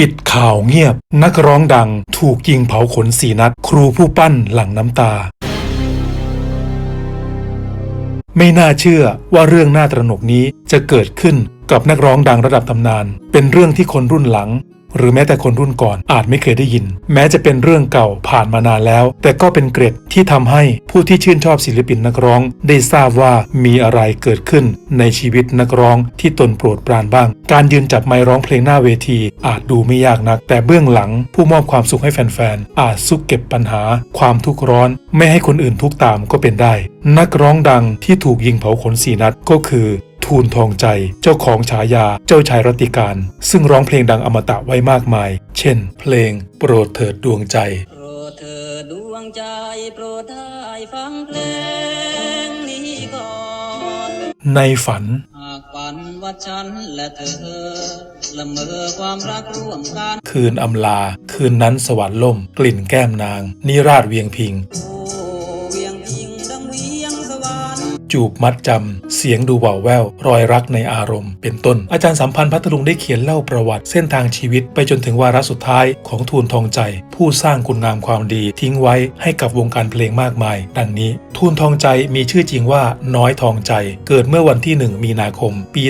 ปิดข่าวเงียบ นักร้องดังถูกยิงเผาขนสีนัด ครูผู้ปั้นหลั่งน้ำตา ไม่น่าเชื่อว่าเรื่องน่าตระหนกนี้จะเกิดขึ้นกับนักร้องดังระดับตำนาน เป็นเรื่องที่คนรุ่นหลัง หรือแม้แต่คนรุ่นก่อนอาจไม่เคยได้ยิน แม้จะเป็นเรื่องเก่าผ่านมานานแล้ว แต่ก็เป็นเกร็ดที่ทำให้ผู้ที่ชื่นชอบศิลปินนักร้อง ได้ทราบว่ามีอะไรเกิดขึ้นในชีวิตนักร้องที่ตนโปรดปรานบ้าง การยืนจับไมค์ร้องเพลงหน้าเวที อาจดูไม่ยากนัก แต่เบื้องหลังผู้มอบความสุขให้แฟนๆอาจซุกเก็บปัญหา ความทุกข์ร้อน ไม่ให้คนอื่นทุกตามก็เป็นได้ นักร้องดังที่ถูกยิงเผาขนสีนัดก็คือ ทูลทองใจ เจ้าของฉายาเจ้าชายรัตติการ ซึ่งร้องเพลงดังอมตะไว้มากมาย เช่น เพลงโปรดเถิดดวงใจ โปรดเธอดวงใจ โปรดได้ฟังเพลงนี้ก่อนในฝัน หากฝันว่าฉันและเธอละเมอความรักร่วมกันคืนอำลา คืนนั้นสวรรค์ล่ม กลิ่นแก้มนาง นิราชเวียงพิง โอ้เวียงพิงดังเวียงสวรรค์ จูบมัดจำเสียงดูเบาแววรอยรักในอารมณ์ เป็นต้น อาจารย์สัมพันธ์พัทลุงได้เขียนเล่าประวัติ เส้นทางชีวิตไปจนถึงวาระสุดท้ายของทูลทองใจ ผู้สร้างคุณงามความดี ทิ้งไว้ให้กับวงการเพลงมากมาย ดังนี้ ทูลทองใจมีชื่อจริงว่าน้อยทองใจ เกิดเมื่อวันที่ 1 มีนาคม ปี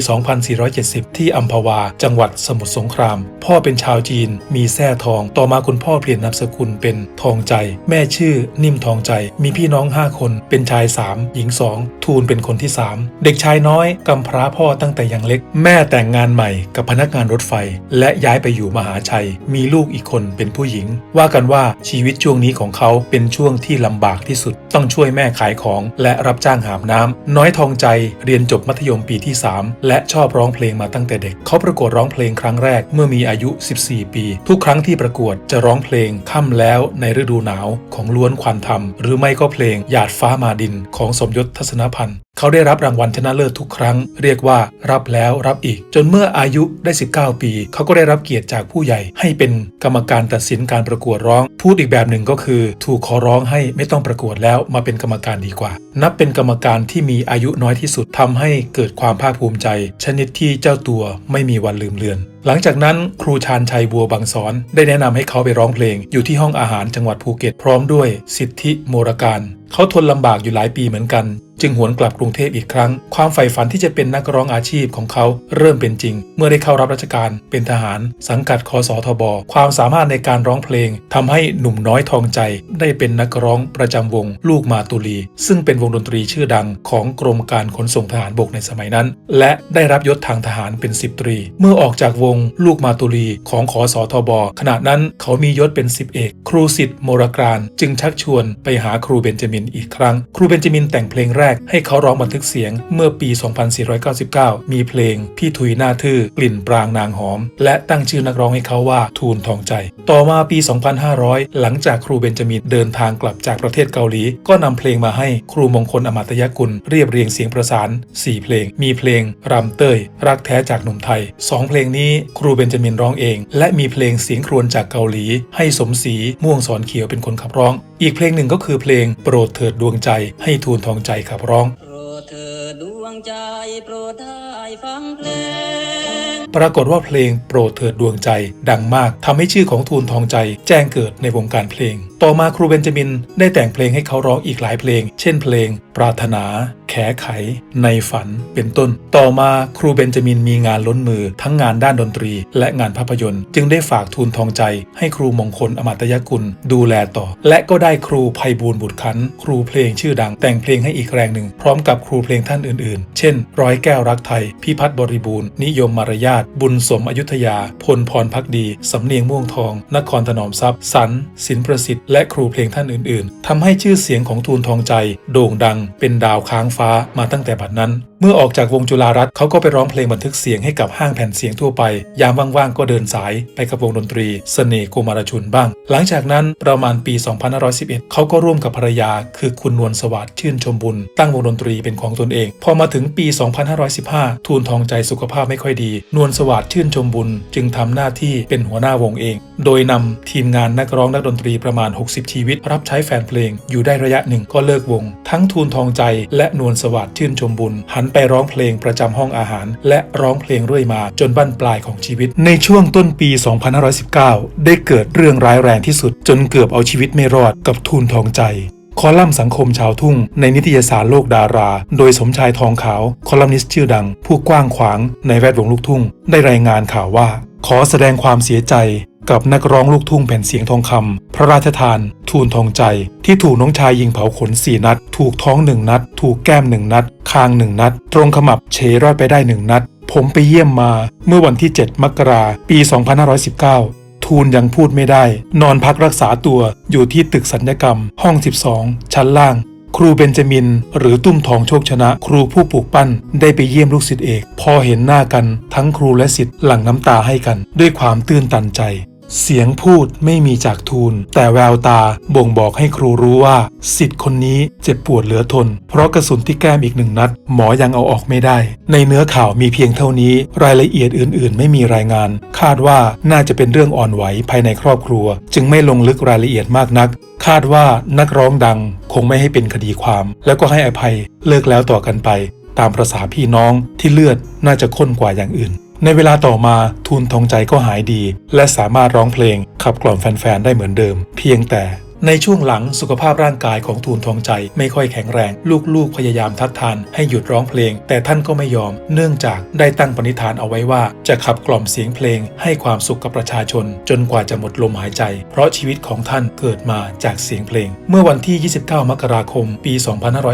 2470 ที่อัมพวา จังหวัดสมุทรสงคราม พ่อเป็นชาวจีน มีแท่ทอง ต่อมาคุณพ่อเปลี่ยนนามสกุลเป็นทองใจ แม่ชื่อนิ่มทองใจ มีพี่น้อง 5 คน เป็นชาย 3 หญิง 2 ทูลเป็นคนที่ 3เด็กชายน้อยกำพร้าพ่อตั้งแต่ยังเล็ก แม่แต่งงานใหม่กับพนักงานรถไฟ และย้ายไปอยู่มหาชัย มีลูกอีกคนเป็นผู้หญิง ว่ากันว่าชีวิตช่วงนี้ของเขาเป็นช่วงที่ลำบากที่สุด ต้องช่วยแม่ขายของ และรับจ้างหาบน้ำน้อยทองใจเรียนจบมัธยมปีที่ 3 และชอบร้องเพลงมาตั้งแต่เด็ก เขาประกวดร้องเพลงครั้งแรกเมื่อมีอายุ 14 ปี ทุกครั้งที่ประกวดจะร้องเพลงค่ำแล้วในฤดูหนาวของล้วนควันธรรม หรือไม่ก็เพลงหยาดฟ้ามาดินของสมยศทัศนพันธ์เขาได้รับรางวัลชนะเลิศทุกครั้ง เรียกว่ารับแล้วรับอีก จนเมื่ออายุได้ 19 ปี เขาก็ได้รับเกียรติจากผู้ใหญ่ ให้เป็นกรรมการตัดสินการประกวดร้อง พูดอีกแบบหนึ่งก็คือ ถูกขอร้องให้ไม่ต้องประกวดแล้วมาเป็นกรรมการดีกว่า นับเป็นกรรมการที่มีอายุน้อยที่สุดทำให้เกิดความภาคภูมิใจ ชนิดที่เจ้าตัวไม่มีวันลืมเลือน หลังจากนั้นครูชาญชัยบัวบางสอนได้แนะนำให้เขาไปร้องเพลง อยู่ที่ห้องอาหารจังหวัดภูเก็ตพร้อมด้วย สิทธิโมรการ เขาทนลำบากอยู่หลายปีเหมือนกัน จึงหวนกลับกรุงเทพอีกครั้ง ความใฝ่ฝันที่จะเป็นนักร้องอาชีพของเขาเริ่มเป็นจริง เมื่อได้เข้ารับราชการเป็นทหาร สังกัดคอสทบความสามารถในการร้องเพลงทำให้หนุ่มน้อยทองใจ ได้เป็นนักร้องประจำวง ลูกมาตุลี ซึ่งเป็นวงดนตรีชื่อดังของกรมการขนส่งทหารบกในสมัยนั้น และได้รับยศทางทหารเป็นสิบตรี เมื่อออกจากวงลูกมาตุลีของขอสอทบขณะนั้นเขามียศเป็นสิบเอก ครูสิทธิ์โมรการจึงชักชวนไปหาครูเบนจามินอีกครั้ง ครูเบนจามินแต่งเพลงแรกให้เขาร้องบันทึกเสียงเมื่อปี 2499 มีเพลง พี่ทุยหน้าทื่อกลิ่นปรางนางหอม และตั้งชื่อนักร้องให้เขาว่าทูลทองใจ ต่อมาปี 2500 หลังจากครูเบนจามินเดินทางกลับจากประเทศเกาหลี ก็นำเพลงมาให้ครูมงคลอมตยกุลเรียบเรียงเสียงประสาน 4 เพลง มีเพลงรำเต้ยรักแท้จากหนุ่มไทย 2 เพลงนี้ครูเบนจามินร้องเอง และมีเพลงเสียงครวญจากเกาหลี ให้สมศรีม่วงสอนเขียวเป็นคนขับร้อง อีกเพลงหนึ่งก็คือเพลงโปรดเถิดดวงใจให้ทูลทองใจขับร้องโปรดเธอดวงใจโปรดได้ฟังเพลง ปรากฏว่าเพลงโปรดเถิดดวงใจ ดังมากทำให้ชื่อของทูลทองใจ แจ้งเกิดในวงการเพลง ต่อมาครูเบนจามินได้แต่งเพลงให้เขาร้องอีกหลายเพลง เช่นเพลง ปรารถนา แขไข ในฝัน เป็นต้น ต่อมาครูเบนจามินมีงานล้นมือทั้งงานด้านดนตรี และงานภาพยนตร์ จึงได้ฝากทูลทองใจ ให้ครูมงคลอมตยกุล ดูแลต่อ และก็ได้ครูภัยบูลบุตรขัน ครูเพลงชื่อดัง แต่งเพลงให้อีกแรงหนึ่ง พร้อมกับครูเพลงท่านอื่นๆ เช่น ร้อยแก้วรักไทย พิพัฒน์บริบูรณ์ นิยมมารยาท บุญสมอยุธยา พลพรพักดี สำเนียงม่วงทอง นครถนอมทรัพย์ สันสินประสิทธิ์ และครูเพลงท่านอื่น ๆทำให้ชื่อเสียงของทูลทองใจ โด่งดังเป็นดาวค้างฟ้ามาตั้งแต่บัดนั้น มื่อออกจากวงจุฬารัตเขาก็ไปร้องเพลงบันทึกเสียงให้กับห้างแผ่นเสียงทั่วไป ยามว่างๆก็เดินสายไปกับวงดนตรีเสน่ห์โกมารชุนบ้าง หลังจากนั้นประมาณปี 2511 เขาก็ร่วมกับภรรยา คือคุณนวลสวัสดิ์ชื่นชมบุญ ตั้งวงดนตรีเป็นของตนเอง พอมาถึงปี 2515 ทูลทองใจสุขภาพไม่ค่อยดี นวลสวัสดิ์ชื่นชมบุญ จึงทำหน้าที่เป็นหัวหน้าวงเอง โดยนำทีมงานนักร้องนักดนตรีประมาณ 60 ชีวิต รับใช้แฟนเพลง อยู่ได้ระยะหนึ่งก็เลิกวง ทั้งทูลทองใจและนวลสวัสดิ์ชื่นชมบุญหันไปร้องเพลงประจำห้องอาหาร และร้องเพลงเรื่อยมาจนบั้นปลายของชีวิต ในช่วงต้นปี 2519 ได้เกิดเรื่องร้ายแรงที่สุด จนเกือบเอาชีวิตไม่รอดกับทูลทองใจคอลัมน์สังคมชาวทุ่ง ในนิตยสารโลกดารา โดยสมชายทองขาว คอลัมนิสต์ชื่อดัง ผู้กว้างขวางในแวดวงลูกทุ่ง ได้รายงานข่าวว่า ขอแสดงความเสียใจ กับนักร้องลูกทุ่งแผ่นเสียงทองคำพระราชทาน ทูลทองใจ ที่ถูกน้องชายยิงเผาขนสี่นัด ถูกท้องหนึ่งนัด ถูกแก้มหนึ่งนัด คางหนึ่งนัด ตรงขมับเฉรอดไปได้หนึ่งนัด ผมไปเยี่ยมมา เมื่อวันที่ 7 มกราปี 2519 ทูลยังพูดไม่ได้ นอนพักรักษาตัวอยู่ที่ตึกสัญญกรรม ห้อง 12 ชั้นล่าง ครูเบนจามิน หรือตุ้มทองโชคชนะ ครูผู้ปลูกปั้นได้ไปเยี่ยมลูกศิษย์เอก พอเห็นหน้ากัน ทั้งครูและศิษย์หลั่งน้ำตาให้กัน ด้วยความตื้นตันใจ เสียงพูดไม่มีจากทูล แต่แววตาบ่งบอกให้ครูรู้ว่าสิทธิ์คนนี้เจ็บปวดเหลือทน เพราะกระสุนที่แก้มอีกหนึ่งนัด หมอยังเอาออกไม่ได้ ในเนื้อข่าวมีเพียงเท่านี้ รายละเอียดอื่น ๆ ไม่มีรายงาน คาดว่าน่าจะเป็นเรื่องอ่อนไหวภายในครอบครัว จึงไม่ลงลึกรายละเอียดมากนัก คาดว่านักร้องดังคงไม่ให้เป็นคดีความ แล้วก็ให้อภัยเลิกแล้วต่อกันไป ตามประษาพี่น้องที่เลือดน่าจะข้นกว่าอย่างอื่น ในเวลาต่อมาทูลทองใจก็หายดี และสามารถร้องเพลงขับกล่อมแฟนๆได้เหมือนเดิม เพียงแต่ ในช่วงหลังสุขภาพร่างกายของทูลทองใจไม่ค่อยแข็งแรง ลูกๆ พยายามทัดทานให้หยุดร้องเพลง แต่ท่านก็ไม่ยอม เนื่องจากได้ตั้งปณิธานเอาไว้ว่า จะขับกล่อมเสียงเพลง ให้ความสุขกับประชาชน จนกว่าจะหมดลมหายใจ เพราะชีวิตของท่านเกิดมาจากเสียงเพลง เมื่อวันที่ 29 มกราคม ปี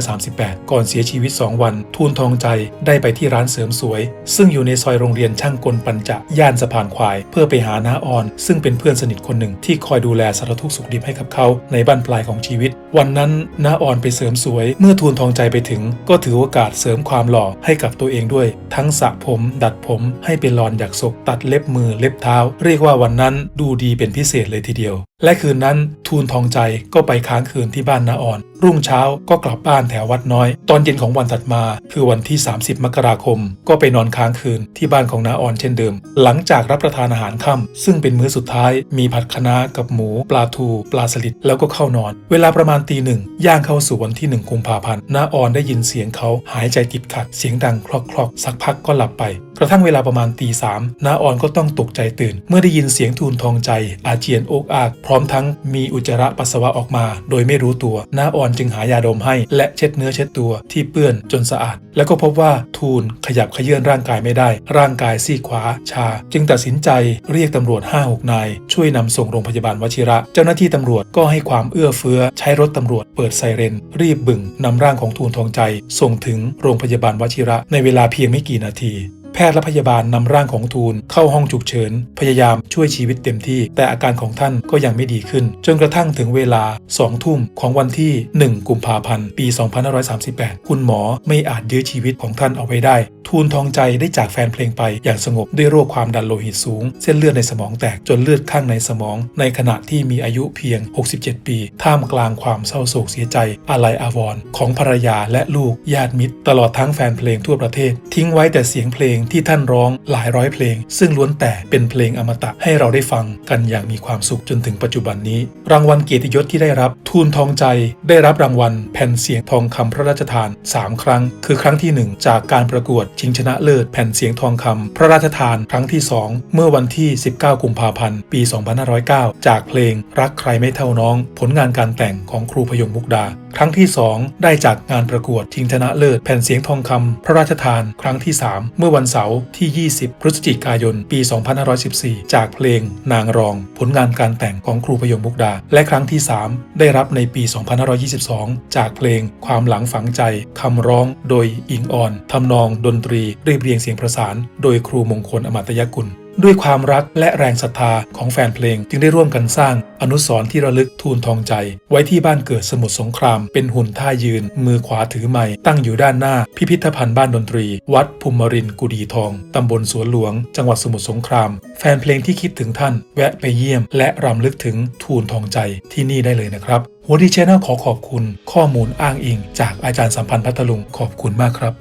2538 ก่อนเสียชีวิต 2 วัน ทูลทองใจได้ไปที่ร้านเสริมสวย ซึ่งอยู่ในซอยโรงเรียนช่างกลปัญจะย่านสะพานควาย เพื่อไปหาน้าออน ซึ่งเป็นเพื่อนสนิทคนหนึ่งที่คอยดูแลสารทุกข์สุขดิบให้กับเขาในบ้านปลายของชีวิต วันนั้นน้าอ่อนไปเสริมสวย เมื่อทูลทองใจไปถึง ก็ถือโอกาสเสริมความหล่อให้กับตัวเองด้วย ทั้งสระผม ดัดผมให้เป็นรอนอยากศกตัดเล็บมือเล็บเท้า เรียกว่าวันนั้นดูดีเป็นพิเศษเลยทีเดียว และคืนนั้นทูลทองใจก็ไปค้างคืนที่บ้านนาอ่อน รุ่งเช้าก็กลับบ้านแถววัดน้อย ตอนเย็นของวันถัดมาคือวันที่ 30 มกราคม ก็ไปนอนค้างคืนที่บ้านของนาอ่อนเช่นเดิม หลังจากรับประทานอาหารค่ำซึ่งเป็นมื้อสุดท้ายมีผัดคะน้ากับหมู ปลาทู ปลาสลิดแล้วก็เข้านอน เวลาประมาณตีหนึ่งย่างเข้าสู่วันที่หนึ่งกุมภาพันธ์นาอ่อนได้ยินเสียงเขาหายใจติดขัดเสียงดังคลอกคลอกๆสักพักก็หลับไป กระทั่งเวลาประมาณตีสามนาออนก็ต้องตกใจตื่น เมื่อได้ยินเสียงทูลทองใจ อาเจียนโอกอาก พร้อมทั้งมีอุจจาระปัสสาวะออกมา โดยไม่รู้ตัวนาออนจึงหายาดมให้ และเช็ดเนื้อเช็ดตัวที่เปื้อนจนสะอาด แล้วก็พบว่าทูลขยับขยื่นร่างกายไม่ได้ ร่างกายซีกขวา ชา จึงตัดสินใจเรียกตำรวจ5-6นายช่วยนำส่งโรงพยาบาลวชิระ เจ้าหน้าที่ตำรวจก็ให้ความเอื้อเฟื้อ ใช้รถตำรวจเปิดไซเรน รีบบึงนำร่างของทูลทองใจ ส่งถึงโรงพยาบาลวชิระในเวลาเพียงไม่กี่นาที แพทย์และพยาบาลนำร่างของทูลเข้าห้องฉุกเฉิน พยายามช่วยชีวิตเต็มที่ แต่อาการของท่านก็ยังไม่ดีขึ้น จนกระทั่งถึงเวลา2ทุ่มของวันที่ 1 กุมภาพันธ์ ปี 2538 คุณหมอไม่อาจยื้อชีวิตของท่านเอาไว้ได้ ทูลทองใจได้จากแฟนเพลงไปอย่างสงบด้วยโรคความดันโลหิตสูง เส้นเลือดในสมองแตกจนเลือดข้างในสมอง ในขณะที่มีอายุเพียง 67 ปี ท่ามกลางความเศร้าโศกเสียใจอาลัยอาวรณ์ของภรรยาและลูกญาติมิตร ตลอดทั้งแฟนเพลงทั่วประเทศ ทิ้งไว้แต่เสียงเพลงที่ท่านร้องหลายร้อยเพลง ซึ่งล้วนแต่เป็นเพลงอมตะให้เราได้ฟังกันอย่างมีความสุขจนถึงปัจจุบันนี้ รางวัลเกียรติยศที่ได้รับ ทูลทองใจได้รับรางวัลแผ่นเสียงทองคำพระราชทาน 3 ครั้ง คือครั้งที่ 1 จากการประกวดชิงชนะเลิศแผ่นเสียงทองคำพระราชทานครั้งที่ 2 เมื่อวันที่ 19 กุมภาพันธ์ ปี 2509 จากเพลงรักใครไม่เท่าน้อง ผลงานการแต่งของครูพยงมุกดาครั้งที่ 2 ได้จากงานประกวดชิงชนะเลิศแผ่นเสียงทองคำพระราชทาน ครั้งที่ 3 เมื่อวันเสาร์ที่ 20 พฤศจิกายน ปี 2514 จากเพลงนางรอง ผลงานการแต่งของครูพยงมุกดา และครั้งที่ 3 ได้รับในปี 2522 จากเพลงความหลังฝังใจคำร้องโดยอิงอ่อนทำนองดนตรีเรียบเรียงเสียงประสาน โดยครูมงคลอมตยกุล ด้วยความรักและแรงศรัทธาของแฟนเพลง จึงได้ร่วมกันสร้างอนุสรณ์ที่ระลึกทูลทองใจ ไว้ที่บ้านเกิดสมุทรสงคราม เป็นหุ่นท่ายืน มือขวาถือไม้ตั้งอยู่ด้านหน้า พิพิธภัณฑ์บ้านดนตรี วัดภูมิรินกุดีทอง ตำบลสวนหลวง จังหวัดสมุทรสงคราม แฟนเพลงที่คิดถึงท่าน แวะไปเยี่ยม และรำลึกถึงทูลทองใจที่นี่ได้เลยนะครับหัวดีชแนลขอขอบคุณ ข้อมูลอ้างอิง จากอาจารย์สัมพันธ์พัทลุงขอบคุณมากครับ